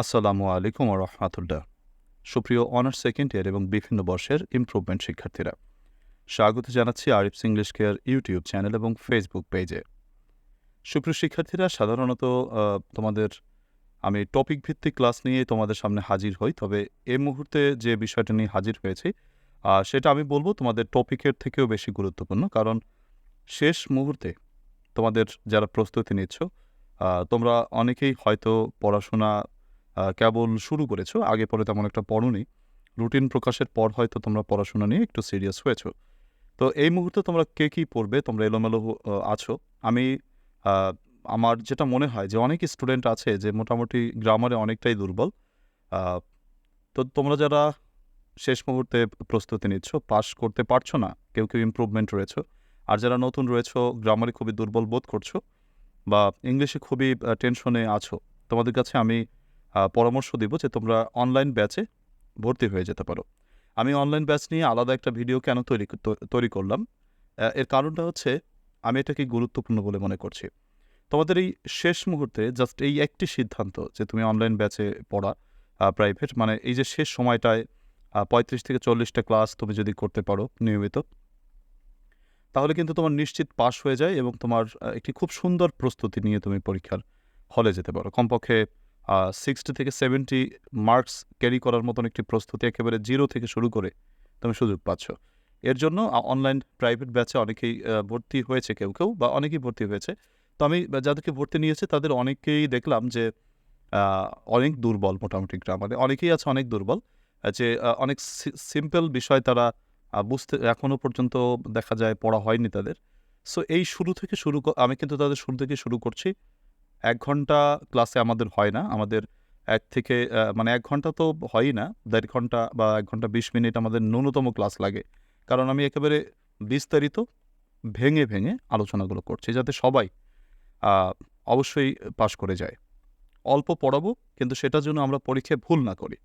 আসসালামু আলাইকুম রহমাতুল্লাহ। সুপ্রিয় অনার্স সেকেন্ড ইয়ার এবং বিভিন্ন বর্ষের ইমপ্রুভমেন্ট শিক্ষার্থীরা, স্বাগত জানাচ্ছি Arif's English care YouTube channel এবং ফেসবুক পেজে সুপ্রিয় শিক্ষার্থীরা, সাধারণত তোমাদের আমি টপিক ভিত্তিক ক্লাস নিয়ে তোমাদের সামনে হাজির হই, তবে এ মুহূর্তে যে বিষয়টা নিয়ে হাজির হয়েছি সেটা আমি বলব তোমাদের টপিকের থেকেও বেশি গুরুত্বপূর্ণ, কারণ শেষ মুহূর্তে তোমাদের যারা প্রস্তুতি নিচ্ছ তোমরা অনেকেই হয়তো পড়াশোনা কেবল শুরু করেছ, আগে পরে তেমন একটা পড়োনি রুটিন প্রকাশের পর হয়তো তোমরা পড়াশোনা নিয়ে একটু সিরিয়াস হয়েছো। তো এই মুহূর্তে তোমরা কে কী পড়বে? তোমরা এলোমেলো আছো। আমি আমার যেটা মনে হয় যে অনেক স্টুডেন্ট আছে যে মোটামুটি গ্রামারে অনেকটাই দুর্বল। তো তোমরা যারা শেষ মুহূর্তে প্রস্তুতি নিচ্ছ পাস করতে পারছ না, কেউ কেউ ইমপ্রুভমেন্ট রয়েছে। আর যারা নতুন রয়েছে গ্রামারে খুবই দুর্বল বোধ করছ বা ইংলিশে খুবই টেনশনে আছো, তোমাদের কাছে আমি পরামর্শ দিব যে তোমরা অনলাইন ব্যাচে ভর্তি হয়ে যেতে পারো। আমি অনলাইন ব্যাচ নিয়ে আলাদা একটা ভিডিও কেন তৈরি তৈরি করলাম? এর কারণটা হচ্ছে আমি এটাকে গুরুত্বপূর্ণ বলে মনে করছি। তোমাদের এই শেষ মুহূর্তে জাস্ট এই একটি সিদ্ধান্ত যে তুমি অনলাইন ব্যাচে পড়া প্রাইভেট মানে এই যে শেষ সময়টায় পঁয়ত্রিশ থেকে চল্লিশটা ক্লাস তুমি যদি করতে পারো নিয়মিত, তাহলে কিন্তু তোমার নিশ্চিত পাস হয়ে যায় এবং তোমার একটি খুব সুন্দর প্রস্তুতি নিয়ে তুমি পরীক্ষার হলে যেতে পারো। কমপক্ষে সিক্সটি থেকে সেভেন্টি মার্কস ক্যারি করার মতন একটি প্রস্তুতি একেবারে জিরো থেকে শুরু করে তুমি সুযোগ পাচ্ছ। এর জন্য অনলাইন প্রাইভেট ব্যাচে অনেকেই ভর্তি হয়েছে কেউ কেউ বা অনেকেই ভর্তি হয়েছে। তো আমি যাদেরকে ভর্তি নিয়েছে তাদের অনেকেই দেখলাম যে অনেক দুর্বল মোটামুটি গ্রামারে। অনেকেই আছে অনেক দুর্বল, যে অনেক সিম্পল বিষয় তারা বুঝতে এখনও পর্যন্ত দেখা যায় পড়া হয়নি তাদের। সো এই শুরু থেকে শুরু আমি কিন্তু তাদের শুরু থেকে শুরু করছি। এক ঘণ্টা ক্লাসে আমাদের হয় না। আমাদের এক থেকে মানে এক ঘণ্টা তো হয়ই না, দেড় ঘণ্টা বা এক ঘণ্টা বিশ মিনিট আমাদের ন্যূনতম ক্লাস লাগে। কারণ আমি একেবারে বিস্তারিত, ভেঙে ভেঙে আলোচনাগুলো করছি যাতে সবাই অবশ্যই পাশ করে যায়। অল্প পড়াবো, কিন্তু সেটার জন্য আমরা পরীক্ষায় ভুল না করি।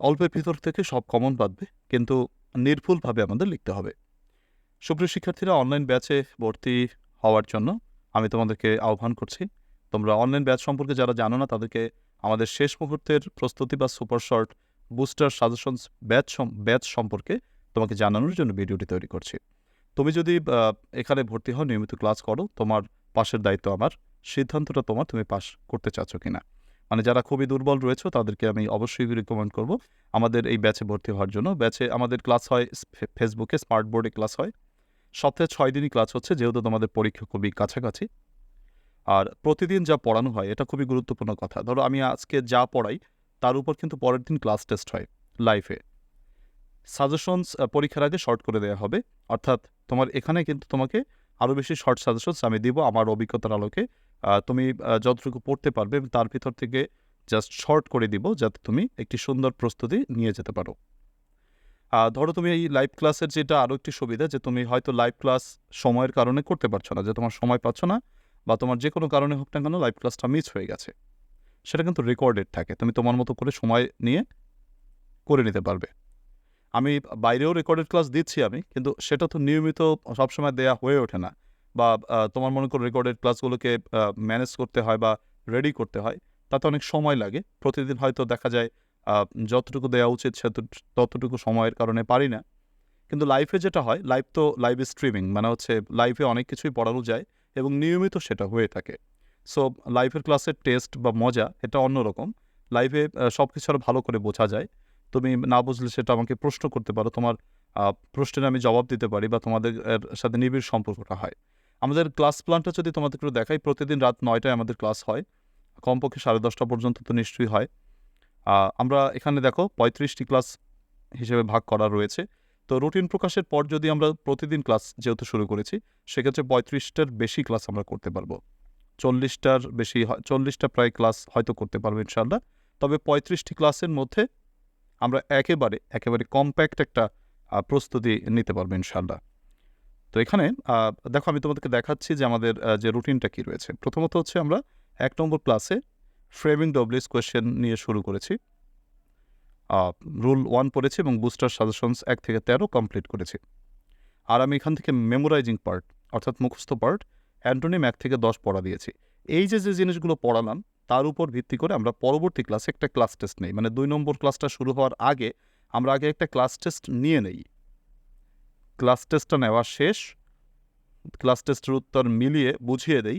অল্পের ভিতর থেকে সব কমন বাঁধবে কিন্তু নির্ভুলভাবে আমাদের লিখতে হবে। সুপ্রিয় শিক্ষার্থীরা অনলাইন ব্যাচে ভর্তি হওয়ার জন্য আমি তোমাদেরকে আহ্বান করছি। তোমরা অনলাইন ব্যাচ সম্পর্কে যারা জানো না, তাদেরকে আমাদের শেষ মুহূর্তের প্রস্তুতি বা super short booster suggestions batch batch সম্পর্কে তোমাকে জানানোর জন্য ভিডিওটি তৈরি করছি। তুমি যদি এখানে ভর্তি হও, নিয়মিত ক্লাস করো, তোমার পাশের দায়িত্ব আমার। সিদ্ধান্তটা তোমার, তুমি পাস করতে চাচ্ছ কিনা। মানে যারা খুবই দুর্বল রয়েছে, তাদেরকে আমি অবশ্যই রিকমেন্ড করব। আমাদের এই ব্যাচে ভর্তি হওয়ার জন্য। ব্যাচে আমাদের ক্লাস হয় ফেসবুকে স্মার্ট বোর্ডে ক্লাস হয়। সপ্তাহে ছয় দিনই ক্লাস হচ্ছে, যেহেতু তোমাদের পরীক্ষা খুবই কাছাকাছি। আর প্রতিদিন যা পড়ানো হয়, এটা খুবই গুরুত্বপূর্ণ কথা। ধরো আমি আজকে যা পড়াই, তার উপর কিন্তু পরের দিন ক্লাস টেস্ট হয় লাইফে সাজেশনস পরীক্ষার আগে শর্ট করে দেওয়া হবে। অর্থাৎ তোমার এখানে কিন্তু তোমাকে আরও বেশি শর্ট সাজেশনস আমি দিব আমার অভিজ্ঞতার আলোকে। তুমি যতটুকু পড়তে পারবে তার ভিতর থেকে জাস্ট শর্ট করে দিব, যাতে তুমি একটি সুন্দর প্রস্তুতি নিয়ে যেতে পারো। ধরো তুমি এই লাইভ ক্লাসের যেটা আরও একটি সুবিধা যে তুমি হয়তো লাইভ ক্লাস সময়ের কারণে করতে পারছ না, যে তোমার সময় পাচ্ছ না বা তোমার যে কোনো কারণে হোক না কেন লাইভ ক্লাসটা মিস হয়ে গেছে। সেটা কিন্তু রেকর্ডেড থাকে, তুমি তোমার মতো করে সময় নিয়ে করে নিতে পারবে। আমি বাইরেও রেকর্ডেড ক্লাস দিচ্ছি আমি, কিন্তু সেটা তো নিয়মিত সবসময় দেয়া হয়ে ওঠে না বা তোমার মনে করো রেকর্ডেড ক্লাসগুলোকে ম্যানেজ করতে হয় বা রেডি করতে হয়, তাতে অনেক সময় লাগে। প্রতিদিন হয়তো দেখা যায় যতটুকু দেওয়া উচিত সেতু, ততটুকু সময়ের কারণে পারি না। কিন্তু লাইফে যেটা হয় লাইভ তো লাইভ স্ট্রিমিং মানে হচ্ছে লাইভে অনেক কিছুই পড়ানো যায় এবং নিয়মিত সেটা হয়ে থাকে। সো লাইভের ক্লাসের টেস্ট বা মজা এটা অন্যরকম লাইভে সব কিছু আরও ভালো করে বোঝা যায়। তুমি না বুঝলে সেটা আমাকে প্রশ্ন করতে পারো। তোমার প্রশ্নের আমি জবাব দিতে পারি বা তোমাদের সাথে নিবিড় সম্পর্কটা হয়। আমাদের ক্লাস প্ল্যানটা যদি তোমাদের একটু দেখাই, প্রতিদিন রাত নয়টায় আমাদের ক্লাস হয়। কমপক্ষে সাড়ে দশটা পর্যন্ত তো নিশ্চয়ই হয়। আমরা এখানে দেখো পঁয়ত্রিশটি ক্লাস হিসেবে ভাগ করা রয়েছে। তো রুটিন প্রকাশের পর যদি আমরা প্রতিদিন ক্লাস যেহেতু শুরু করেছি, সেক্ষেত্রে পঁয়ত্রিশটার বেশি ক্লাস আমরা করতে পারব। চল্লিশটার বেশি চল্লিশটা প্রায় ক্লাস হয়তো করতে পারব ইনশাল্লাহ তবে পঁয়ত্রিশটি ক্লাসের মধ্যে আমরা একেবারে একেবারে কম্প্যাক্ট একটা প্রস্তুতি নিতে পারব ইনশাল্লাহ তো এখানে দেখো আমি তোমাদেরকে দেখাচ্ছি যে আমাদের যে রুটিনটা কী রয়েছে। প্রথমত হচ্ছে আমরা এক নম্বর ক্লাসে ফ্রেমিং ডব্লিউস কোয়েশ্চেন নিয়ে শুরু করেছি। রুল ওয়ান পড়েছি এবং বুস্টার সাজেশনস এক থেকে তেরো কমপ্লিট করেছি। আর আমি এখান থেকে মেমোরাইজিং পার্ট অর্থাৎ মুখস্থ পার্ট অ্যান্টোনিম এক থেকে দশ পড়া দিয়েছি। এই যে যে জিনিসগুলো পড়ালাম, তার উপর ভিত্তি করে আমরা পরবর্তী ক্লাসে একটা ক্লাস টেস্ট নেই। মানে দুই নম্বর ক্লাসটা শুরু হওয়ার আগে আমরা আগে একটা ক্লাস টেস্ট নিয়ে নেই। ক্লাস টেস্টটা নেওয়া শেষ। ক্লাস টেস্টের উত্তর মিলিয়ে বুঝিয়ে দেই।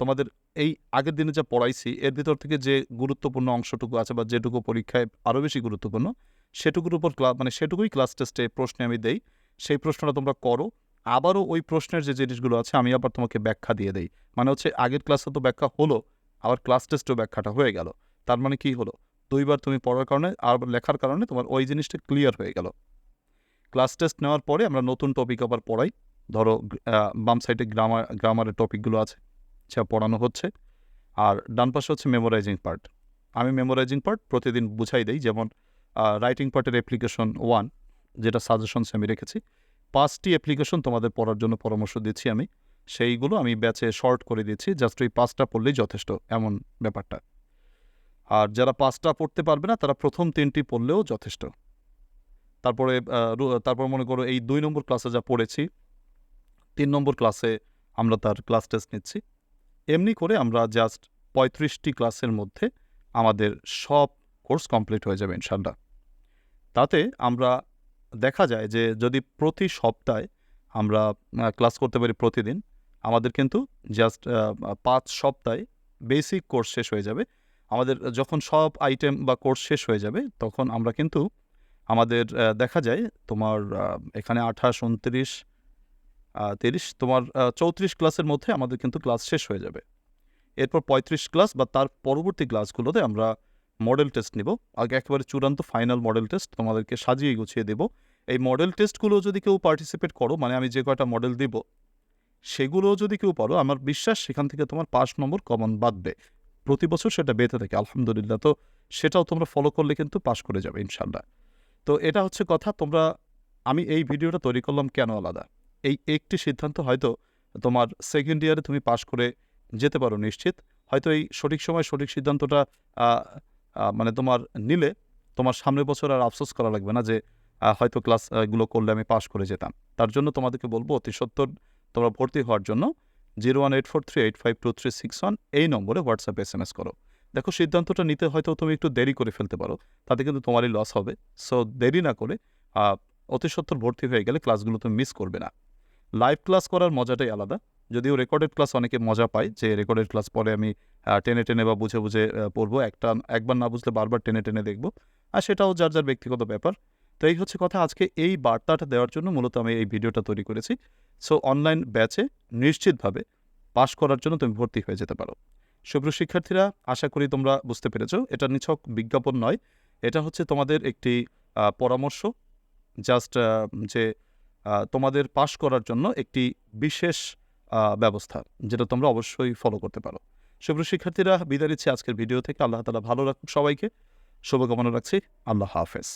তোমাদের এই আগের দিনে যা পড়াইছি, এর ভিতর থেকে যে গুরুত্বপূর্ণ অংশটুকু আছে বা যেটুকু পরীক্ষায় আরও বেশি গুরুত্বপূর্ণ, সেটুকুর উপর ক্লাস মানে সেটুকুই ক্লাস টেস্টে প্রশ্নে আমি দেই। সেই প্রশ্নটা তোমরা করো। আবারও ওই প্রশ্নের যে জিনিসগুলো আছে, আমি আবার তোমাকে ব্যাখ্যা দিয়ে দেই। মানে হচ্ছে আগের ক্লাসে তো ব্যাখ্যা হলো, আবার ক্লাস টেস্টেও ব্যাখ্যাটা হয়ে গেল। তার মানে কি হলো? দুইবার তুমি পড়ার কারণে আর লেখার কারণে তোমার ওই জিনিসটা ক্লিয়ার হয়ে গেল। ক্লাস টেস্ট নেওয়ার পরে আমরা নতুন টপিক আবার পড়াই। ধরো বাম সাইডে গ্রামার গ্রামারের টপিকগুলো আছে। যা পড়ানো হচ্ছে। আর ডান পাশে হচ্ছে মেমোরাইজিং পার্ট আমি মেমোরাইজিং পার্ট প্রতিদিন বুঝাই দিই, যেমন রাইটিং পার্টের অ্যাপ্লিকেশন ওয়ান যেটা সাজেশনস আমি রেখেছি। পাঁচটি অ্যাপ্লিকেশন তোমাদের পড়ার জন্য পরামর্শ দিচ্ছি আমি। সেইগুলো আমি ব্যাচে শর্ট করে দিচ্ছি জাস্ট ওই পাঁচটা পড়লেই যথেষ্ট, এমন ব্যাপারটা। আর যারা পাঁচটা পড়তে পারবে না, তারা প্রথম তিনটি পড়লেও যথেষ্ট। তারপরে তারপর মনে করো এই দুই নম্বর ক্লাসে যা পড়েছি, তিন নম্বর ক্লাসে আমরা তার ক্লাস টেস্ট নিচ্ছি। এমনি করে আমরা জাস্ট পঁয়ত্রিশটি ক্লাসের মধ্যে আমাদের সব কোর্স কমপ্লিট হয়ে যাবে ইনশাল্লাহ তাতে আমরা দেখা যায় যে যদি প্রতি সপ্তাহে আমরা ক্লাস করতে পারি প্রতিদিন, আমাদের কিন্তু জাস্ট পাঁচ সপ্তাহে বেসিক কোর্স শেষ হয়ে যাবে। আমাদের যখন সব আইটেম বা কোর্স শেষ হয়ে যাবে, তখন আমরা কিন্তু আমাদের দেখা যায় তোমার এখানে আঠাশ, উনত্রিশ তিরিশ, তোমার চৌত্রিশ ক্লাসের মধ্যে আমাদের কিন্তু ক্লাস শেষ হয়ে যাবে। এরপর পঁয়ত্রিশ ক্লাস বা তার পরবর্তী ক্লাসগুলোতে আমরা মডেল টেস্ট নিব। আগে একেবারে চূড়ান্ত ফাইনাল মডেল টেস্ট তোমাদেরকে সাজিয়ে গুছিয়ে দেব। এই মডেল টেস্টগুলো যদি কেউ পার্টিসিপেট করো মানে আমি যে কয়টা মডেল দিব, সেগুলো যদি কেউ পারো, আমার বিশ্বাস সেখান থেকে তোমার পাঁচ নম্বর কমন বাদবে প্রতি বছর সেটা বেঁধে থাকে, আলহামদুলিল্লাহ। তো সেটাও তোমরা ফলো করলে কিন্তু পাশ করে যাবে ইনশাল্লাহ তো এটা হচ্ছে কথা, তোমরা, আমি এই ভিডিওটা তৈরি করলাম কেন আলাদা? এই একটি সিদ্ধান্ত হয়তো তোমার সেকেন্ড ইয়ারে তুমি পাশ করে যেতে পারো নিশ্চিত। হয়তো এই সঠিক সময় সঠিক সিদ্ধান্তটা মানে তোমার নিলে তোমার সামনের বছর আর আফসোস করা লাগবে না যে হয়তো ক্লাস আহ, গুলো করলে আমি পাশ করে যেতাম। তার জন্য তোমাদেরকে বলব অতি সত্তর তোমরা ভর্তি হওয়ার জন্য zero one eight four three eight five two three six one এই নম্বরে হোয়াটসঅ্যাপে এস এম এস করো। দেখো সিদ্ধান্তটা নিতে হয়তো তুমি একটু দেরি করে ফেলতে পারো তাতে কিন্তু তোমারই লস হবে। সো দেরি না করে অতি সত্তর ভর্তি হয়ে গেলে ক্লাসগুলো তুমি মিস করবে না। লাইভ ক্লাস করার মজাটাই আলাদা। যদিও রেকর্ডেড ক্লাস অনেকে মজা পায় যে রেকর্ডেড ক্লাস পরে আমি টেনে টেনে বা বুঝে বুঝে পড়ব। একটা, একবার না বুঝলে বারবার টেনে টেনে দেখব। আর সেটাও যার যার ব্যক্তিগত ব্যাপার। তো এই হচ্ছে কথা। আজকে এই বার্তাটা দেওয়ার জন্য মূলত আমি এই ভিডিওটা তৈরি করেছি। সো অনলাইন ব্যাচে নিশ্চিতভাবে পাশ করার জন্য তুমি ভর্তি হয়ে যেতে পারো। সুপ্রিয় শিক্ষার্থীরা, আশা করি তোমরা বুঝতে পেরেছ। এটা নিছক বিজ্ঞাপন নয়। এটা হচ্ছে তোমাদের একটি পরামর্শ। জাস্ট যে তোমাদের পাশ করার জন্য একটি বিশেষ ব্যবস্থা, যেটা তোমরা অবশ্যই ফলো করতে পারো। সুপ্রিয় শিক্ষার্থীরা, বিদায় নিচ্ছি আজকের ভিডিও থেকে। আল্লাহ তালা ভালো রাখুক সবাইকে। শুভকামনা রাখছি। আল্লাহ হাফেজ।